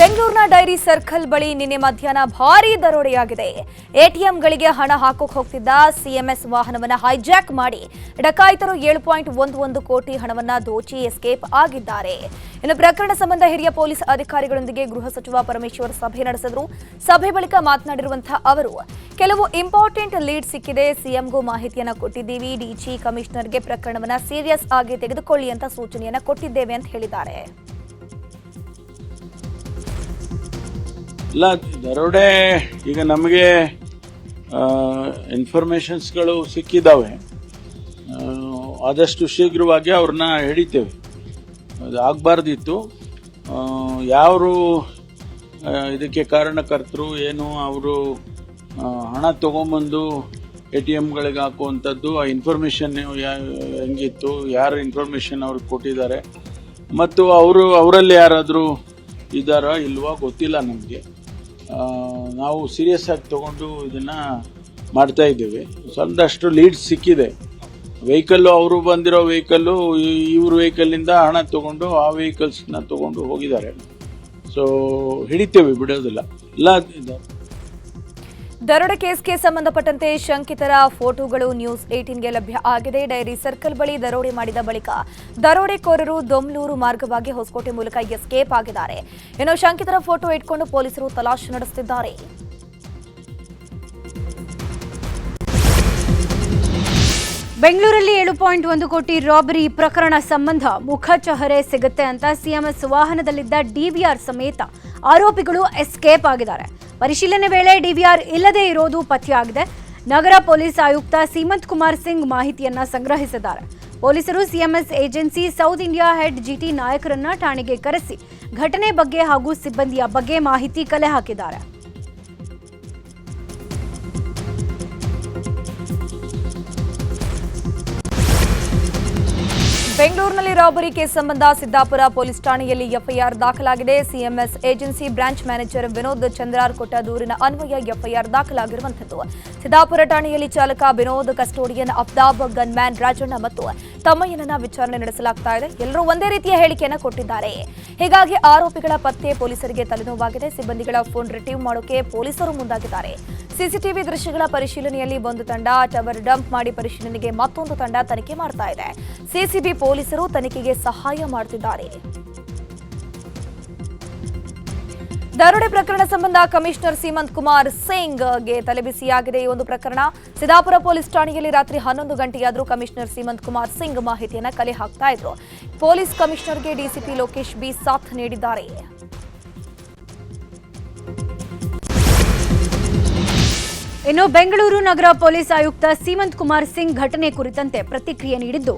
ಬೆಂಗಳೂರಿನ dairy circle ಬಳಿ ನಿನ್ನೆ ಮಧ್ಯಾಹ್ನ ಭಾರೀ ದರೋಡೆಯಾಗಿದೆ. ಎಟಿಎಂಗಳಿಗೆ ಹಣ ಹಾಕೋಕ್ ಹೋಗ್ತಿದ್ದ ಸಿಎಂಎಸ್ ವಾಹನವನ್ನು ಹೈಜಾಕ್ ಮಾಡಿ ಡಕಾಯಿತರು ಏಳು ಪಾಯಿಂಟ್ ಒಂದು ಒಂದು ಕೋಟಿ ಹಣವನ್ನ ದೋಚಿ ಎಸ್ಕೇಪ್ ಆಗಿದ್ದಾರೆ. ಇನ್ನು ಪ್ರಕರಣ ಸಂಬಂಧ ಹಿರಿಯ ಪೊಲೀಸ್ ಅಧಿಕಾರಿಗಳೊಂದಿಗೆ ಗೃಹ ಸಚಿವ ಪರಮೇಶ್ವರ್ ಸಭೆ ನಡೆಸಿದರು. ಸಭೆ ಬಳಿಕ ಮಾತನಾಡಿರುವಂತಹ ಅವರು, ಕೆಲವು ಇಂಪಾರ್ಟೆಂಟ್ ಲೀಡ್ ಸಿಕ್ಕಿದೆ ಸಿಎಂಗೂ ಮಾಹಿತಿಯನ್ನು ಕೊಟ್ಟಿದ್ದೀವಿ ಡಿಜಿ ಕಮಿಷನರ್ಗೆ ಪ್ರಕರಣವನ್ನು ಸೀರಿಯಸ್ ಆಗಿ ತೆಗೆದುಕೊಳ್ಳಿ ಅಂತ ಸೂಚನೆಯನ್ನು ಕೊಟ್ಟಿದ್ದೇವೆ ಅಂತ ಹೇಳಿದ್ದಾರೆ. ಇಲ್ಲ, ದರೋಡೆ ಈಗ ನಮಗೆ ಇನ್ಫಾರ್ಮೇಷನ್ಸ್ಗಳು ಸಿಕ್ಕಿದ್ದಾವೆ ಆದಷ್ಟು ಶೀಘ್ರವಾಗಿ ಅವ್ರನ್ನ ಹಿಡಿತೇವೆ. ಅದು ಆಗಬಾರ್ದಿತ್ತು. ಯಾರು ಇದಕ್ಕೆ ಕಾರಣಕರ್ತರು, ಏನು ಅವರು ಹಣ ತಗೊಂಬಂದು ಎ ಟಿ ಎಮ್ಗಳಿಗೆ ಹಾಕುವಂಥದ್ದು, ಆ ಇನ್ಫಾರ್ಮೇಷನ್ ಹೆಂಗಿತ್ತು, ಯಾರು ಇನ್ಫಾರ್ಮೇಷನ್ ಅವ್ರಿಗೆ ಕೊಟ್ಟಿದ್ದಾರೆ. ಮತ್ತು ಅವರು, ಅವರಲ್ಲಿ ಯಾರಾದರೂ ಇದ್ದಾರಾ ಇಲ್ವಾ ಗೊತ್ತಿಲ್ಲ ನಮಗೆ. ನಾವು ಸೀರಿಯಸ್ ಆಗಿ ತಗೊಂಡು ಇದನ್ನ ಮಾಡ್ತಾ ಇದ್ದೇವೆ. ಸ್ವಲ್ಪಷ್ಟು ಲೀಡ್ ಸಿಕ್ಕಿದೆ. ವೆಹಿಕಲ್ಲು ಅವರು ಬಂದಿರೋ ವೆಹಿಕಲ್ಲು ಇವ್ರ ವೆಹಿಕಲ್ಲಿಂದ ಹಣ ತಗೊಂಡು ಆ ವೆಹಿಕಲ್ಸ್ನ ತಗೊಂಡು ಹೋಗಿದ್ದಾರೆ. ಸೊ ಹಿಡಿತೇವೆ, ಬಿಡೋದಿಲ್ಲ. ಎಲ್ಲ ದರೋಡೆ ಕೇಸ್ಗೆ ಸಂಬಂಧಪಟ್ಟಂತೆ ಶಂಕಿತರ ಫೋಟೋಗಳು ನ್ಯೂಸ್ ಏಟೀನ್ಗೆ ಲಭ್ಯ ಆಗಿದೆ. ಡೈರಿ ಸರ್ಕಲ್ ಬಳಿ ದರೋಡೆ ಮಾಡಿದ ಬಳಿಕ ದರೋಡೆಕೋರರು ದೊಮ್ಲೂರು ಮಾರ್ಗವಾಗಿ ಹೊಸಕೋಟೆ ಮೂಲಕ ಎಸ್ಕೇಪ್ ಆಗಿದ್ದಾರೆ. ಇನ್ನು ಶಂಕಿತರ ಫೋಟೋ ಇಟ್ಕೊಂಡು ಪೊಲೀಸರು ತಲಾಶೆ ನಡೆಸುತ್ತಿದ್ದಾರೆ. ಬೆಂಗಳೂರಲ್ಲಿ ಏಳು ಪಾಯಿಂಟ್ ಒಂದು ಕೋಟಿ ರಾಬರಿ ಪ್ರಕರಣ ಸಂಬಂಧ ಮುಖ ಚಹರೆ ಸಿಗುತ್ತೆ ಅಂತ ಸಿಎಂಎಸ್ ವಾಹನದಲ್ಲಿದ್ದ ಡಿವಿಆರ್ ಸಮೇತ ಆರೋಪಿಗಳು ಎಸ್ಕೇಪ್ ಆಗಿದ್ದಾರೆ. ಪರಿಶೀಲನೆ ವೇಳೆ ಡಿವಿಆರ್ ಇಲ್ಲದೇ ಇರೋದು ಪತ್ತೆಯಾಗಿದೆ. ನಗರ ಪೊಲೀಸ್ ಆಯುಕ್ತ ಸೀಮಂತ್ ಕುಮಾರ್ ಸಿಂಗ್ ಮಾಹಿತಿಯನ್ನ ಸಂಗ್ರಹಿಸಿದ್ದಾರೆ. ಪೊಲೀಸರು CMS agency South India head GT ನಾಯಕರನ್ನ ಠಾಣೆಗೆ ಕರೆಸಿ ಘಟನೆ ಬಗ್ಗೆ ಹಾಗೂ ಸಿಬ್ಬಂದಿಯ ಬಗ್ಗೆ ಮಾಹಿತಿ ಕಲೆ ಹಾಕಿದ್ದಾರೆ. ಬೆಂಗಳೂರಿನಲ್ಲಿ ರಾಬರಿ ಕೇಸ್ ಸಂಬಂಧ ಸಿದ್ದಾಪುರ ಪೊಲೀಸ್ ಠಾಣೆಯಲ್ಲಿ ಎಫ್ಐಆರ್ ದಾಖಲಾಗಿದೆ. CMS agency branch manager Vinod Chandrar ಕೊಟ್ಟ ದೂರಿನ ಅನ್ವಯ ಎಫ್ಐಆರ್ ದಾಖಲಾಗಿರುವಂಥದ್ದು. ಸಿದ್ದಾಪುರ ಠಾಣೆಯಲ್ಲಿ ಚಾಲಕ ವಿನೋದ್, ಕಸ್ಟೋಡಿಯನ್ ಅಫ್ತಾಬ್, ಗನ್ಮ್ಯಾನ್ ರಾಜಣ್ಣ ಮತ್ತು ತಮ್ಮಯ್ಯನನ್ನ ವಿಚಾರಣೆ ನಡೆಸಲಾಗ್ತಾ ಇದೆ. ಎಲ್ಲರೂ ಒಂದೇ ರೀತಿಯ ಹೇಳಿಕೆಯನ್ನ ಕೊಟ್ಟಿದ್ದಾರೆ. ಹೀಗಾಗಿ ಆರೋಪಿಗಳ ಪತ್ತೆ ಪೊಲೀಸರಿಗೆ ತಲೆನೋವಾಗಿದೆ. ಸಿಬ್ಬಂದಿಗಳ ಫೋನ್ ರಿಟೀವ್ ಮಾಡೋಕೆ ಪೊಲೀಸರು ಮುಂದಾಗಿದ್ದಾರೆ. ಸಿಸಿಟಿವಿ ದೃಶ್ಯಗಳ ಪರಿಶೀಲನೆಯಲ್ಲಿ ಒಂದು ತಂಡ ಟವರ್ ಡಂಪ್ ಮಾಡಿ ಪರಿಶೀಲನೆಗೆ ಮತ್ತೊಂದು ತಂಡ ತನಿಖೆ ಮಾಡ್ತಾ ಇದೆ. ಸಿಸಿಬಿ ಪೊಲೀಸರು ತನಿಖೆಗೆ ಸಹಾಯ ಮಾಡುತ್ತಿದ್ದಾರೆ ದರೋಡೆ ಪ್ರಕರಣ ಸಂಬಂಧ ಕಮಿಷನರ್ ಸೀಮಂತ್ ಕುಮಾರ್ ಸಿಂಗ್ಗೆ ತಲೆಬಿಸಿಯಾಗಿದೆ ಈ ಒಂದು ಪ್ರಕರಣ ಸಿದ್ದಾಪುರ ಪೊಲೀಸ್ ಠಾಣೆಯಲ್ಲಿ ರಾತ್ರಿ ಹನ್ನೊಂದು ಗಂಟೆಯಾದರೂ ಕಮಿಷನರ್ ಸೀಮಂತ್ ಕುಮಾರ್ ಸಿಂಗ್ ಮಾಹಿತಿಯನ್ನು ಕಲೆ ಹಾಕ್ತಾ ಇದ್ರು. ಪೊಲೀಸ್ ಕಮಿಷನರ್ಗೆ ಡಿಸಿಪಿ ಲೋಕೇಶ್ ಬಿ ಸಾಥ್ ನೀಡಿದ್ದಾರೆ. ಇನ್ನು ಬೆಂಗಳೂರು ನಗರ ಪೊಲೀಸ್ ಆಯುಕ್ತ ಸೀಮಂತ್ ಕುಮಾರ್ ಸಿಂಗ್ ಘಟನೆ ಕುರಿತಂತೆ ಪ್ರತಿಕ್ರಿಯೆ ನೀಡಿದ್ದು,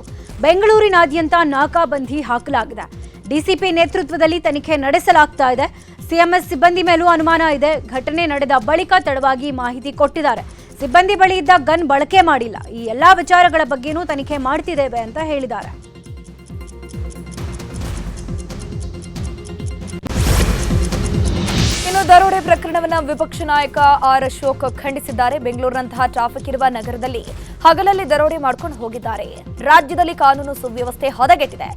ಬೆಂಗಳೂರಿನಾದ್ಯಂತ ನಾಕಾಬಂದಿ ಹಾಕಲಾಗಿದೆ. ಡಿಸಿಪಿ ನೇತೃತ್ವದಲ್ಲಿ ತನಿಖೆ ನಡೆಸಲಾಗ್ತಾ ಇದೆ. ಸಿಎಂಎಸ್ ಸಿಬ್ಬಂದಿ ಮೇಲೂ ಅನುಮಾನ ಇದೆ. ಘಟನೆ ನಡೆದ ಬಳಿಕ ತಡವಾಗಿ ಮಾಹಿತಿ ಕೊಟ್ಟಿದ್ದಾರೆ. ಸಿಬ್ಬಂದಿ ಬಳಿ ಇದ್ದ ಗನ್ ಬಳಕೆ ಮಾಡಿಲ್ಲ. ಈ ಎಲ್ಲಾ ವಿಚಾರಗಳ ಬಗ್ಗೆನೂ ತನಿಖೆ ಮಾಡ್ತಿದ್ದೇವೆ ಅಂತ ಹೇಳಿದ್ದಾರೆ. ಇನ್ನು ದರೋಡೆ ಪ್ರಕರಣವನ್ನು ವಿಪಕ್ಷ ನಾಯಕ ಆರ್ ಅಶೋಕ್ ಖಂಡಿಸಿದ್ದಾರೆ. ಬೆಂಗಳೂರಿನಂತಹ ಟ್ರಾಫಿಕ್ ಇರುವ ನಗರದಲ್ಲಿ ಹಗಲಲ್ಲಿ ದರೋಡೆ ಮಾಡ್ಕೊಂಡು ಹೋಗಿದ್ದಾರೆ. ರಾಜ್ಯದಲ್ಲಿ ಕಾನೂನು ಸುವ್ಯವಸ್ಥೆ ಹದಗೆಟ್ಟಿದೆ.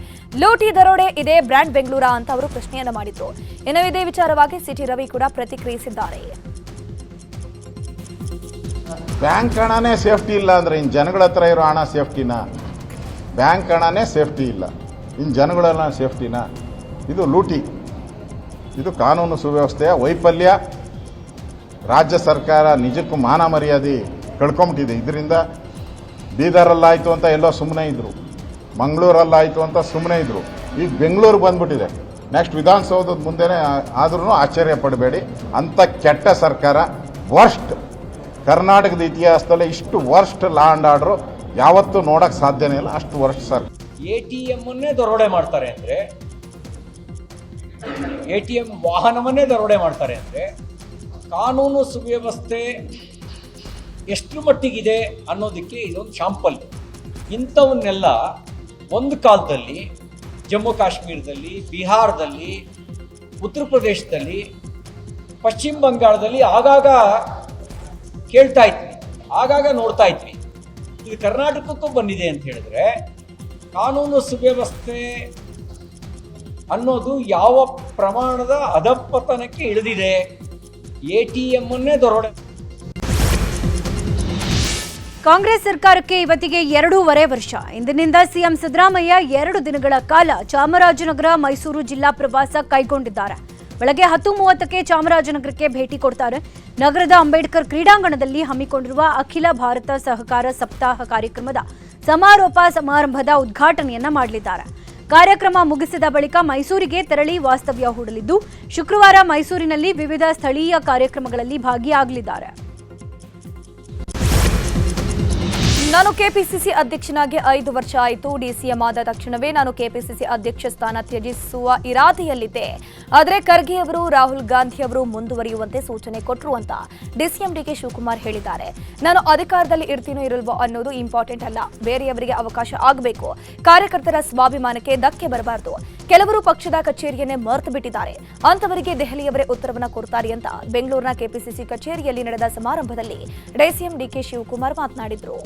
ಲೂಟಿ ದರೋಡೆ ಇದೆ, ಬ್ರ್ಯಾಂಡ್ ಬೆಂಗಳೂರ ಅಂತ ಅವರು ಪ್ರಶ್ನೆಯನ್ನ ಮಾಡಿದ್ರು. ಇನ್ನು ಇದೇ ವಿಚಾರವಾಗಿ ಸಿಟಿ ರವಿ ಕೂಡ ಪ್ರತಿಕ್ರಿಯಿಸಿದ್ದಾರೆ. ಬ್ಯಾಂಕ್ ಹಣನೇ ಸೇಫ್ಟಿ ಇಲ್ಲ ಅಂದ್ರೆ ಇನ್ನು ಜನಗಳ ಹತ್ರ ಇರೋ ಹಣ ಸೇಫ್ಟಿನ? ಬ್ಯಾಂಕ್ ಹಣನೇ ಸೇಫ್ಟಿ ಇಲ್ಲ. ಇನ್ನು ಜನಗಳ ಸೇಫ್ಟಿನ? ಇದು ಲೂಟಿ. ಇದು ಕಾನೂನು ಸುವ್ಯವಸ್ಥೆಯ ವೈಫಲ್ಯ. ರಾಜ್ಯ ಸರ್ಕಾರ ನಿಜಕ್ಕೂ ಮಾನ ಮರ್ಯಾದೆ ಕಳ್ಕೊಂಬಿಟ್ಟಿದೆ. ಇದರಿಂದ ಬೀದರಲ್ಲಾಯಿತು ಅಂತ ಎಲ್ಲೋ ಸುಮ್ಮನೆ ಇದ್ದರು ಮಂಗಳೂರಲ್ಲಾಯಿತು ಅಂತ ಸುಮ್ಮನೆ ಇದ್ದರು ಈಗ ಬೆಂಗಳೂರು ಬಂದ್ಬಿಟ್ಟಿದೆ. ನೆಕ್ಸ್ಟ್ ವಿಧಾನಸೌಧದ ಮುಂದೆನೇ ಆದ್ರೂ ಆಶ್ಚರ್ಯ ಪಡಬೇಡಿ. ಅಂಥ ಕೆಟ್ಟ ಸರ್ಕಾರ ವರ್ಸ್ಟ್ ಕರ್ನಾಟಕದ ಇತಿಹಾಸದಲ್ಲಿ ಇಷ್ಟು ವರ್ಸ್ಟ್ ಲಾ ಆ್ಯಂಡ್ ಆರ್ಡ್ರು ಯಾವತ್ತೂ ನೋಡೋಕ್ಕೆ ಸಾಧ್ಯನೇ ಇಲ್ಲ. ಅಷ್ಟು ವರ್ಸ್ಟ್ ಸರ್ ಎ ಟಿ ಎಮ್ಮನ್ನೇ ದರೋಡೆ ಮಾಡ್ತಾರೆ ಅಂದರೆ, ಎ ಟಿ ಎಂ ವಾಹನವನ್ನೇ ದರೋಡೆ ಮಾಡ್ತಾರೆ ಅಂದರೆ, ಕಾನೂನು ಸುವ್ಯವಸ್ಥೆ ಎಷ್ಟು ಮಟ್ಟಿಗಿದೆ ಅನ್ನೋದಕ್ಕೆ ಇದೊಂದು ಶಾಂಪಲ್ ಇಂಥವನ್ನೆಲ್ಲ ಒಂದು ಕಾಲದಲ್ಲಿ ಜಮ್ಮು ಕಾಶ್ಮೀರದಲ್ಲಿ, ಬಿಹಾರದಲ್ಲಿ, ಉತ್ತರ ಪ್ರದೇಶದಲ್ಲಿ, ಪಶ್ಚಿಮ ಬಂಗಾಳದಲ್ಲಿ ಆಗಾಗ ಕೇಳ್ತಾ ಇದ್ವಿ. ಆಗಾಗ ನೋಡ್ತಾ ಇದ್ವಿ. ಇದು ಕರ್ನಾಟಕಕ್ಕೂ ಬಂದಿದೆ ಅಂತ ಹೇಳಿದ್ರೆ ಕಾನೂನು ಸುವ್ಯವಸ್ಥೆ ಅನ್ನೋದು ಯಾವ ಪ್ರಮಾಣದ ಅಧಪತನಕ್ಕೆ ಇಳಿದಿದೆ. ಎ ಟಿ ಎಮ್ಮನ್ನೇ ದರೋಡೆ ಕಾಂಗ್ರೆಸ್ ಸರ್ಕಾರಕ್ಕೆ ಇವತ್ತಿಗೆ ಎರಡೂವರೆ ವರ್ಷ. ಇಂದಿನಿಂದ ಸಿಎಂ ಸಿದ್ದರಾಮಯ್ಯ ಎರಡು ದಿನಗಳ ಕಾಲ ಚಾಮರಾಜನಗರ, ಮೈಸೂರು ಜಿಲ್ಲಾ ಪ್ರವಾಸ ಕೈಗೊಂಡಿದ್ದಾರೆ. ಬೆಳಗ್ಗೆ ಹತ್ತು ಮೂವತ್ತಕ್ಕೆ ಚಾಮರಾಜನಗರಕ್ಕೆ ಭೇಟಿ ಕೊಡ್ತಾರೆ. ನಗರದ ಅಂಬೇಡ್ಕರ್ ಕ್ರೀಡಾಂಗಣದಲ್ಲಿ ಹಮ್ಮಿಕೊಂಡಿರುವ ಅಖಿಲ ಭಾರತ ಸಹಕಾರ ಸಪ್ತಾಹ ಕಾರ್ಯಕ್ರಮದ ಸಮಾರೋಪ ಸಮಾರಂಭದ ಉದ್ಘಾಟನೆಯನ್ನ ಮಾಡಲಿದ್ದಾರೆ. ಕಾರ್ಯಕ್ರಮ ಮುಗಿಸಿದ ಬಳಿಕ ಮೈಸೂರಿಗೆ ತೆರಳಿ ವಾಸ್ತವ್ಯ ಹೂಡಲಿದ್ದು, ಶುಕ್ರವಾರ ಮೈಸೂರಿನಲ್ಲಿ ವಿವಿಧ ಸ್ಥಳೀಯ ಕಾರ್ಯಕ್ರಮಗಳಲ್ಲಿ ಭಾಗಿಯಾಗಲಿದ್ದಾರೆ. ನಾನು ಕೆಪಿಸಿಸಿ ಅಧ್ಯಕ್ಷನಾಗಿ ಐದು ವರ್ಷ ಆಯಿತು. ಡಿಸಿಎಂ ಆದ ತಕ್ಷಣವೇ ನಾನು ಕೆಪಿಸಿಸಿ ಅಧ್ಯಕ್ಷ ಸ್ಥಾನ ತ್ಯಜಿಸುವ ಇರಾದೆಯಲ್ಲಿದ್ದೆ. ಆದರೆ ಖರ್ಗೆ ಅವರು, ರಾಹುಲ್ ಗಾಂಧಿ ಅವರು ಮುಂದುವರಿಯುವಂತೆ ಸೂಚನೆ ಕೊಟ್ಟರು ಅಂತ ಡಿಸಿಎಂ ಡಿಕೆ ಶಿವಕುಮಾರ್ ಹೇಳಿದ್ದಾರೆ. ನಾನು ಅಧಿಕಾರದಲ್ಲಿ ಇರ್ತೀನೋ ಇರಲ್ವೋ ಅನ್ನೋದು ಇಂಪಾರ್ಟೆಂಟ್ ಅಲ್ಲ. ಬೇರೆಯವರಿಗೆ ಅವಕಾಶ ಆಗಬೇಕು. ಕಾರ್ಯಕರ್ತರ ಸ್ವಾಭಿಮಾನಕ್ಕೆ ಧಕ್ಕೆ ಬರಬಾರದು. ಕೆಲವರು ಪಕ್ಷದ ಕಚೇರಿಯನ್ನೇ ಮರೆತು ಬಿಟ್ಟಿದ್ದಾರೆ. ಅಂತವರಿಗೆ ದೆಹಲಿಯವರೇ ಉತ್ತರವನ್ನ ಕೊಡ್ತಾರೆ ಅಂತ ಬೆಂಗಳೂರಿನ ಕೆಪಿಸಿಸಿ ಕಚೇರಿಯಲ್ಲಿ ನಡೆದ ಸಮಾರಂಭದಲ್ಲಿ ಡಿಸಿಎಂ ಡಿಕೆ ಶಿವಕುಮಾರ್ ಮಾತನಾಡಿದರು.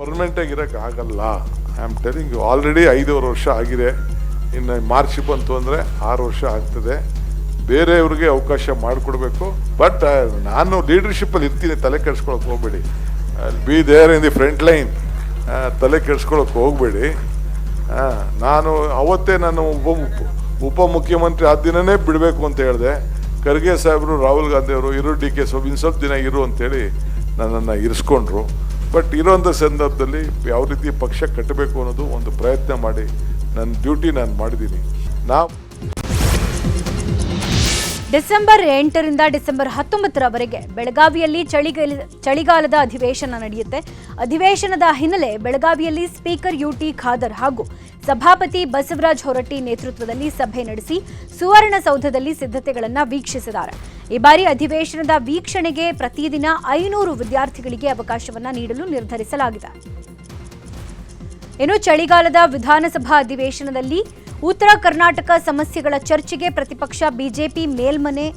ಪರ್ಮನೆಂಟಾಗಿ ಇರೋಕ್ಕೆ ಆಗಲ್ಲ. I am telling you already ಐದೂವರೆ ವರ್ಷ ಆಗಿದೆ. ಇನ್ನು ಮಾರ್ಚ್ ಬಂತು ಅಂದರೆ ಆರು ವರ್ಷ ಆಗ್ತದೆ. ಬೇರೆಯವ್ರಿಗೆ ಅವಕಾಶ ಮಾಡಿಕೊಡ್ಬೇಕು. ಬಟ್ ನಾನು ಲೀಡರ್ಶಿಪ್ಪಲ್ಲಿ ಇರ್ತೀನಿ, ತಲೆ ಕೆಡ್ಸ್ಕೊಳಕ್ಕೆ ಹೋಗಬೇಡಿ. Be there in the front line ತಲೆ ಕೆಡ್ಸ್ಕೊಳಕ್ಕೆ ಹೋಗಬೇಡಿ. ನಾನು ಅವತ್ತೇ ನಾನು ಉಪ ಉಪಮುಖ್ಯಮಂತ್ರಿ ಆ ದಿನನೇ ಬಿಡಬೇಕು ಅಂತ ಹೇಳಿದೆ. ಖರ್ಗೆ ಸಾಹೇಬರು, ರಾಹುಲ್ ಗಾಂಧಿಯವರು ಇರು ಡಿ ಕೆ ಸೊ ಇನ್ನು ಸ್ವಲ್ಪ ದಿನ ಇರು ಅಂತೇಳಿ ನನ್ನನ್ನು ಇರಿಸ್ಕೊಂಡ್ರು. ಬಟ್ ಇರೋಂಥ ಸಂದರ್ಭದಲ್ಲಿ ಯಾವ ರೀತಿ ಪಕ್ಷ ಕಟ್ಟಬೇಕು ಅನ್ನೋದು ಒಂದು ಪ್ರಯತ್ನ ಮಾಡಿ, ನನ್ನ ಡ್ಯೂಟಿ ನಾನು ಮಾಡಿದ್ದೀನಿ. ನಾವು ಡಿಸೆಂಬರ್ ಎಂಟರಿಂದ ಡಿಸೆಂಬರ್ ಹತ್ತೊಂಬತ್ತರವರೆಗೆ ಬೆಳಗಾವಿಯಲ್ಲಿ ಚಳಿಗಾಲ ಚಳಿಗಾಲದ ಅಧಿವೇಶನ ನಡೆಯುತ್ತೆ. ಅಧಿವೇಶನದ ಹಿನ್ನೆಲೆ ಬೆಳಗಾವಿಯಲ್ಲಿ ಸ್ಪೀಕರ್ ಯುಟಿ ಖಾದರ್ ಹಾಗೂ ಸಭಾಪತಿ ಬಸವರಾಜ್ ಹೊರಟ್ಟಿ ನೇತೃತ್ವದಲ್ಲಿ ಸಭೆ ನಡೆಸಿ ಸುವರ್ಣಸೌಧದಲ್ಲಿ ಸಿದ್ಧತೆಗಳನ್ನು ವೀಕ್ಷಿಸಿದ್ದಾರೆ. ಈ ಬಾರಿ ಅಧಿವೇಶನದ ವೀಕ್ಷಣೆಗೆ ಪ್ರತಿದಿನ ಐನೂರು ವಿದ್ಯಾರ್ಥಿಗಳಿಗೆ ಅವಕಾಶವನ್ನು ನೀಡಲು ನಿರ್ಧರಿಸಲಾಗಿದೆ. ಇನ್ನು ಚಳಿಗಾಲದ ವಿಧಾನಸಭಾ ಅಧಿವೇಶನದಲ್ಲಿ ಉತ್ತರ ಕರ್ನಾಟಕ ಸಮಸ್ಯೆಗಳ ಚರ್ಚೆಗೆ ಪ್ರತಿಪಕ್ಷ ಬಿಜೆಪಿ ಮೇಲ್ಮನೆ